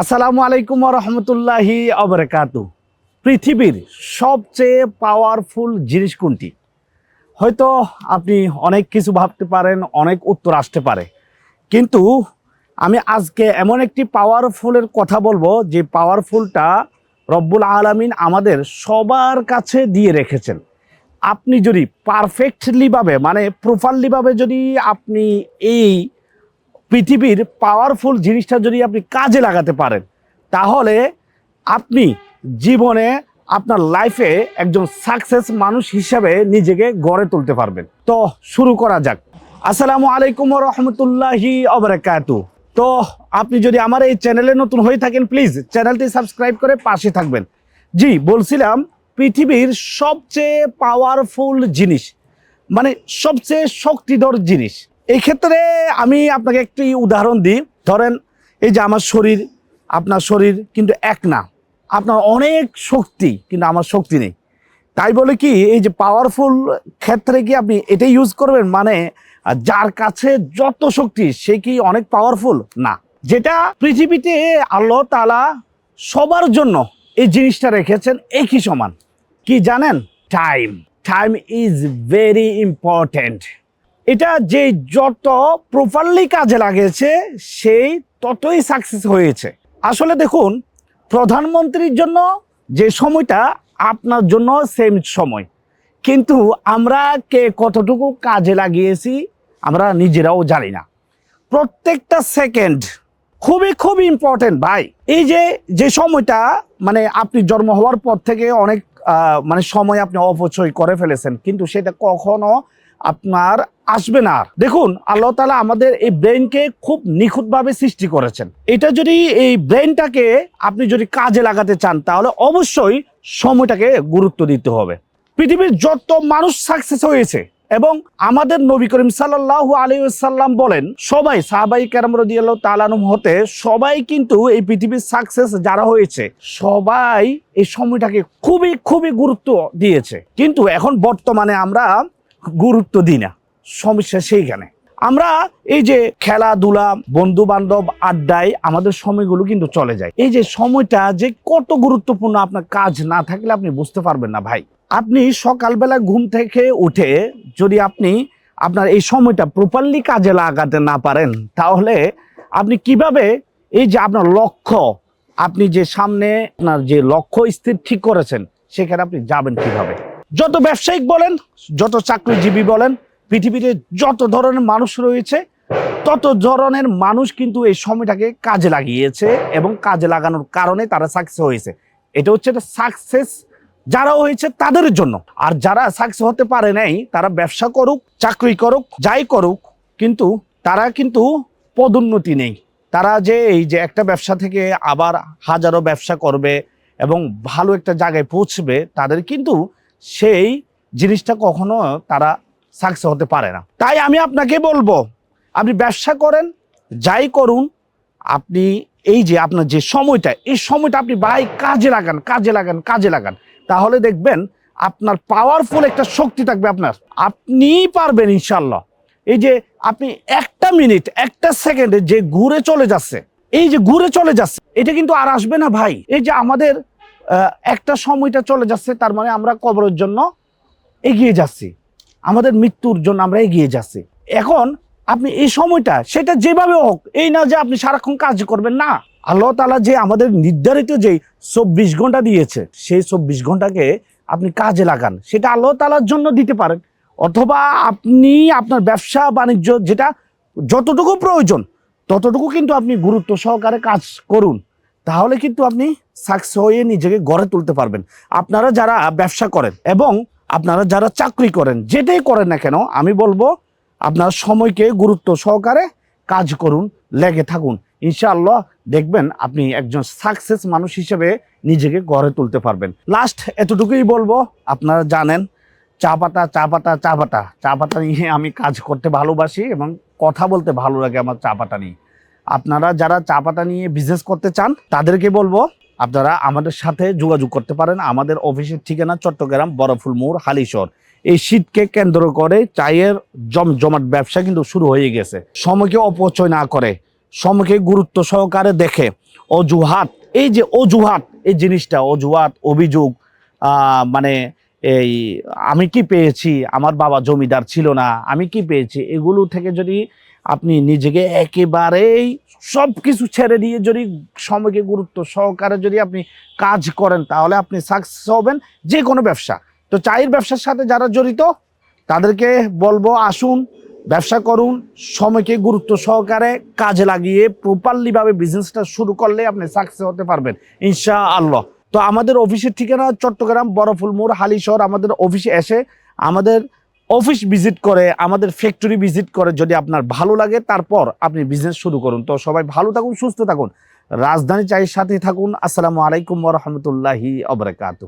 আসসালামু আলাইকুম রহমতুল্লাহি অবরাকাতু পৃথিবীর সবচেয়ে পাওয়ারফুল জিনিস কোনটি? হয়তো আপনি অনেক কিছু ভাবতে পারেন, অনেক উত্তর আসতে পারে। কিন্তু আমি আজকে এমন একটি পাওয়ারফুলের কথা বলব, যে পাওয়ারফুলটা রব্বুল আলামিন আমাদের সবার কাছে দিয়ে রেখেছেন। আপনি যদি পারফেক্টলিভাবে মানে প্রপারলিভাবে যদি আপনি এই পৃথিবীর পাওয়ারফুল জিনিসটা যদি আপনি কাজে লাগাতে পারেন, তাহলে আপনি জীবনে আপনার লাইফে একজন সাকসেস মানুষ হিসাবে নিজেকে গড়ে তুলতে পারবেন। তো শুরু করা যাক। আসসালামু আলাইকুম রহমতুল্লাহি অবরাকাতু তো আপনি যদি আমার এই চ্যানেলে নতুন হয়ে থাকেন প্লিজ চ্যানেলটি সাবস্ক্রাইব করে পাশে থাকবেন। জি, বলছিলাম পৃথিবীর সবচেয়ে পাওয়ারফুল জিনিস মানে সবচেয়ে শক্তিধর জিনিস। এই ক্ষেত্রে আমি আপনাকে একটি উদাহরণ দিই। ধরেন, এই যে আমার শরীর, আপনার শরীর কিন্তু এক না। আপনার অনেক শক্তি, কিন্তু আমার শক্তি নেই। তাই বলে কি, এই যে পাওয়ারফুল ক্ষেত্রে কি আপনি এটাই ইউজ করবেন? মানে যার কাছে যত শক্তি, সে কি অনেক পাওয়ারফুল না। যেটা পৃথিবীতে আল্লাহ তালা সবার জন্য এই জিনিসটা রেখেছেন, একই সমান। কি জানেন? Time time is very important এটা যে যত প্রপারলি কাজে লাগিয়েছে সেই ততই সাকসেস হয়েছে। আসলে দেখুন, প্রধানমন্ত্রীর জন্য যে সময়টা, আপনার জন্য সেম সময়। কিন্তু আমরা কে কতটুকু কাজে লাগিয়েছি, আমরা নিজেরাও জানি না। প্রত্যেকটা সেকেন্ড খুবই খুব ইম্পর্টেন্ট ভাই। এই যে যে সময়টা মানে আপনি জন্ম হওয়ার পর থেকে অনেক মানে সময় আপনি অপচয় করে ফেলেছেন, কিন্তু সেটা কখনো আপনার আসবে না। আর। দেখুন, আল্লাহ তালা আমাদের এই ব্রেনকে খুব নিখুঁতভাবে সৃষ্টি করেছেন। এটা যদি এই ব্রেনটাকে আপনি যদি কাজে লাগাতে চান, তাহলে অবশ্যই সময়টাকে গুরুত্ব দিতে হবে। পৃথিবীর যত মানুষ সাকসেস হয়েছে এবং আমাদের নবী করিম সাল্লাহ আলাইসাল্লাম বলেন, সবাই, সাহাবাই কেরাম রদিয়াল্লাহ তালানুম হতে সবাই কিন্তু এই পৃথিবীর সাকসেস যারা হয়েছে, সবাই এই সময়টাকে খুবই খুবই গুরুত্ব দিয়েছে। কিন্তু এখন বর্তমানে আমরা গুরুত্ব দিই না। সমস্যা সেইখানে। আমরা এই যে খেলাধুলা বন্ধু বান্ধব আড্ডায় আমাদের সময়গুলো কিন্তু চলে যায়। এই যে সময়টা যে কত গুরুত্বপূর্ণ আপনার কাজ না থাকলে আপনি বুঝতে পারবেন না ভাই। আপনি সকালবেলা ঘুম থেকে উঠে যদি আপনি আপনার এই সময়টা প্রপারলি কাজে লাগাতে না পারেন, তাহলে আপনি কীভাবে এই যে আপনার লক্ষ্য, আপনি যে সামনে আপনার যে লক্ষ্য স্থির ঠিক করেছেন, সেখানে আপনি যাবেন কীভাবে? যত ব্যবসায়িক বলেন, যত চাকরিজীবী বলেন, পৃথিবীতে যত ধরনের মানুষ রয়েছে, তত ধরনের মানুষ কিন্তু এই সময়টাকে কাজে লাগিয়েছে এবং কাজে লাগানোর কারণে তারা সাকসেস হয়েছে। এটা হচ্ছে একটা সাকসেস যারা হয়েছে তাদের জন্য। আর যারা সাকসেস হতে পারে নাই, তারা ব্যবসা করুক, চাকরি করুক, যাই করুক, কিন্তু তারা কিন্তু পদোন্নতি নেই। তারা যে এই যে একটা ব্যবসা থেকে আবার হাজারো ব্যবসা করবে এবং ভালো একটা জায়গায় পৌঁছবে, তাদের কিন্তু সেই জিনিসটা কখনো তারা সাকসেস হতে পারে না। তাই আমি আপনাকে বলব, আপনি ব্যবসা করেন, যাই করুন, আপনি এই যে আপনার যে সময়টা, এই সময়টা আপনি ভাই কাজে লাগান কাজে লাগান কাজে লাগান। তাহলে দেখবেন আপনার পাওয়ারফুল একটা শক্তি থাকবে আপনার। আপনিই পারবেন ইনশাল্লাহ এই যে আপনি একটা মিনিট, একটা সেকেন্ডে যে ঘুরে চলে যাচ্ছে, এই যে ঘুরে চলে যাচ্ছে, এটা কিন্তু আর আসবে না ভাই। এই যে আমাদের একটা সময়টা চলে যাচ্ছে, তার মানে আমরা কবরের জন্য এগিয়ে যাচ্ছি। আমাদের মৃত্যুর জন্য আমরা এগিয়ে যাচ্ছি। এখন আপনি এই সময়টা, সেটা যেভাবে হোক, এই না যে আপনি সারাক্ষণ কাজ করবেন, না। আল্লাহ তালা যে আমাদের নির্ধারিত যে চব্বিশ ঘণ্টা দিয়েছে, সেই চব্বিশ ঘন্টাকে আপনি কাজে লাগান। সেটা আল্লাহ তালার জন্য দিতে পারেন। অথবা আপনি আপনার ব্যবসা, বাণিজ্য, যেটা যতটুকু প্রয়োজন, ততটুকু কিন্তু আপনি গুরুত্ব সহকারে কাজ করুন। তাহলে কিন্তু আপনি সাকসেস হয়ে নিজেকে গড়ে তুলতে পারবেন। আপনারা যারা ব্যবসা করেন এবং আপনারা যারা চাকরি করেন, যেটাই করেন না কেন, আমি বলব আপনার সময়কে গুরুত্ব সহকারে কাজ করুন, লেগে থাকুন। ইনশাআল্লাহ দেখবেন আপনি একজন সাকসেস মানুষ হিসেবে নিজেকে গড়ে তুলতে পারবেন। লাস্ট এতটুকুই বলব, আপনারা জানেন, চা পাতা চা পাতা চা পাতা। চা পাতা নিয়ে আমি কাজ করতে ভালোবাসি এবং কথা বলতে ভালো লাগে আমার চা পাতা নিয়ে। আপনারা যারা চা পাতা নিয়ে বিজনেস করতে চান, তাদেরকে বলব, আপনারা আমাদের সাথে যোগাযোগ করতে পারেন। আমাদের অফিসের ঠিকানা চট্টগ্রাম বরফুল মোড়, হালিশহর। এই শীতকে কেন্দ্র করে চায়ের জমজমাট ব্যবসা কিন্তু শুরু হয়ে গেছে। সময়কে অপচয় না করে সময়কে গুরুত্ব সহকারে দেখে, অজুহাত, এই যে অজুহাত, এই জিনিসটা, অজুহাত, অভিযোগ মানে এই, আমি কি পেয়েছি? আমার বাবা জমিদার ছিল না, আমি কি পেয়েছি? এগুলো থেকে যদি আপনি নিজেকে একেবারেই সব কিছু ছেড়ে দিয়ে যদি সময়কে গুরুত্ব সহকারে যদি আপনি কাজ করেন, তাহলে আপনি সাকসেস হবেন যে কোনো ব্যবসা। তো চায়ের ব্যবসার সাথে যারা জড়িত, তাদেরকে বলব আসুন, ব্যবসা করুন, সময়কে গুরুত্ব সহকারে কাজে লাগিয়ে প্রপারলিভাবে বিজনেসটা শুরু করলে আপনি সাকসেস হতে পারবেন ইনশা আল্লাহ তো আমাদের অফিসের ঠিকানা চট্টগ্রাম বরফুল মোড় হালিশহর, আমাদের অফিসে এসে আমাদের অফিস ভিজিট করে, আমাদের ফ্যাক্টরি ভিজিট করে যদি আপনার ভালো লাগে, তারপর আপনি বিজনেস শুরু করুন। তো সবাই ভালো থাকুন, সুস্থ থাকুন। রাজধানী চায়ের সাথে থাকুন। আসসালামু আলাইকুম রহমতুল্লাহি আবরাকাতু